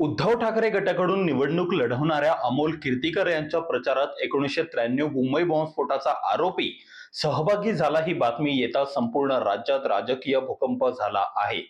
उद्धव ठाकरे गटाकडून निवडणूक लढवणाऱ्या अमोल कीर्तीकर यांच्या प्रचारात एकोणीसशे त्र्याण्णव मुंबई बॉम्बस्फोटाचा आरोपी सहभागी झाला ही बातमी येता संपूर्ण राज्यात राजकीय भूकंप झाला आहे.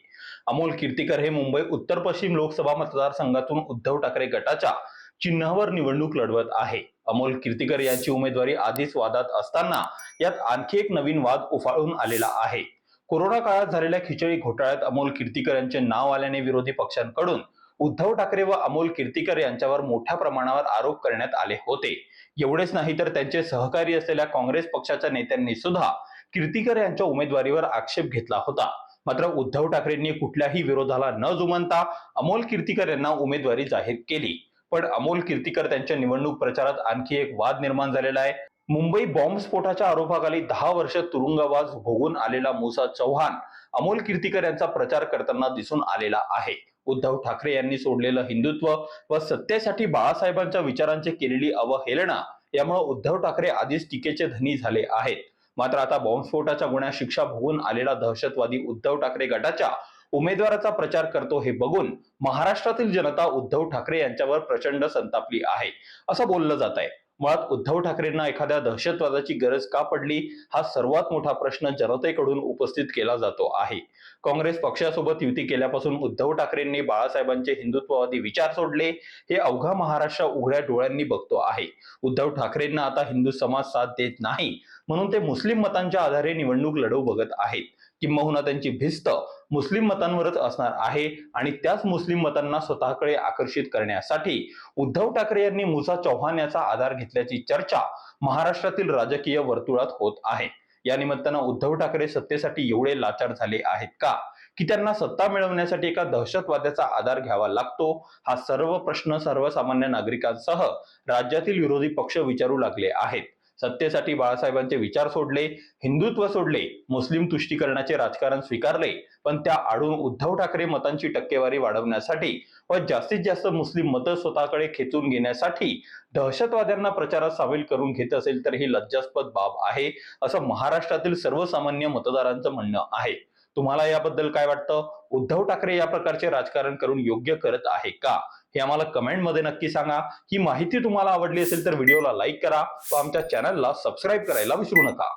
अमोल कीर्तीकर हे मुंबई उत्तर पश्चिम लोकसभा मतदारसंघातून उद्धव ठाकरे गटाच्या चिन्हावर निवडणूक लढवत आहे. अमोल कीर्तीकर यांची उमेदवारी आधीच वादात असताना यात आणखी एक नवीन वाद उफाळून आलेला आहे. कोरोना काळात झालेल्या खिचडी घोटाळ्यात अमोल कीर्तीकर यांचे नाव आल्याने विरोधी पक्षांकडून उद्धव ठाकरे व अमोल कीर्तीकर यांच्यावर मोठ्या प्रमाणावर आरोप करण्यात आले होते. एवढेच नाही तर त्यांचे सहकारी असलेल्या काँग्रेस पक्षाच्या नेत्यांनी सुद्धा कीर्तीकर यांच्या उमेदवारीवर आक्षेप घेतला होता. मात्र उद्धव ठाकरेंनी कुठल्याही विरोधाला न जुमानता अमोल कीर्तीकर यांना उमेदवारी जाहीर केली. पण अमोल कीर्तीकर त्यांच्या निवडणूक प्रचारात आणखी एक वाद निर्माण झालेला आहे. मुंबई बॉम्बस्फोटाच्या आरोपाखाली दहा वर्ष तुरुंगवास भोगून आलेला मुसा चव्हाण अमोल कीर्तीकर यांचा प्रचार करताना दिसून आलेला आहे. उद्धव ठाकरे यांनी सोडलेलं हिंदुत्व व सत्तेसाठी बाळासाहेबांच्या विचारांची केलेली अवहेलना यामुळे उद्धव ठाकरे आधीच टीकेचे धनी झाले आहेत. मात्र आता बॉम्बस्फोटाच्या गुन्ह्यात शिक्षा भोगून आलेला दहशतवादी उद्धव ठाकरे गटाच्या उमेदवाराचा प्रचार करतो हे बघून महाराष्ट्रातील जनता उद्धव ठाकरे यांच्यावर प्रचंड संतापली आहे. असं बोललं जात आहे मुळात उद्धव ठाकरेंना एखाद्या दहशतवादाची गरज का पडली? हा सर्वात मोठा प्रश्न जनतेकडून उपस्थित केला जातो आहे. काँग्रेस पक्षासोबत युती केल्यापासून उद्धव ठाकरेंनी बाळासाहेबांचे हिंदुत्ववादी विचार सोडले हे अवघा महाराष्ट्र उघड्या डोळ्यांनी बघतो आहे. उद्धव ठाकरेंना आता हिंदू समाज साथ देत नाही म्हणून ते मुस्लिम मतांच्या आधारे निवडणूक लढवू बघत आहेत. किंबहुना त्यांची भिस्त मुस्लिम मतांवरच असणार आहे आणि त्याच मुस्लिम मतांना स्वतःकडे आकर्षित करण्यासाठी उद्धव ठाकरे यांनी मुसा चौहान याचा आधार घेतल्याची चर्चा महाराष्ट्रातील राजकीय वर्तुळात होत आहे. या निमित्तानं उद्धव ठाकरे सत्तेसाठी एवढे लाचार झाले आहेत का? की त्यांना सत्ता मिळवण्यासाठी एका दहशतवाद्याचा आधार घ्यावा लागतो? हा सर्व प्रश्न सर्वसामान्य नागरिकांसह राज्यातील विरोधी पक्ष विचारू लागले आहेत. सत्तेसाठी बाळासाहेबांचे विचार सोडले हिंदुत्व सोडले मुस्लिम तुष्टीकरणाचे राजकारण स्वीकारले पण त्या आडून उद्धव ठाकरे मतांची टक्केवारी वाढवण्यासाठी व जास्तीत जास्त मुस्लिम मतं स्वतःकडे खेचून घेण्यासाठी दहशतवाद्यांना प्रचारात सामील करून घेत असेल तर ही लज्जास्पद बाब आहे असं महाराष्ट्रातील सर्वसामान्य मतदारांचं म्हणणं आहे. तुम्हाला याबद्दल काय वाटतं? उद्धव ठाकरे या प्रकारचे राजकारण करून योग्य करत आहे का? हे आम्हाला कमेंटमध्ये नक्की सांगा. ही माहिती तुम्हाला आवडली असेल तर व्हिडिओला लाईक करा व आमच्या चॅनलला सबस्क्राईब करायला विसरू नका.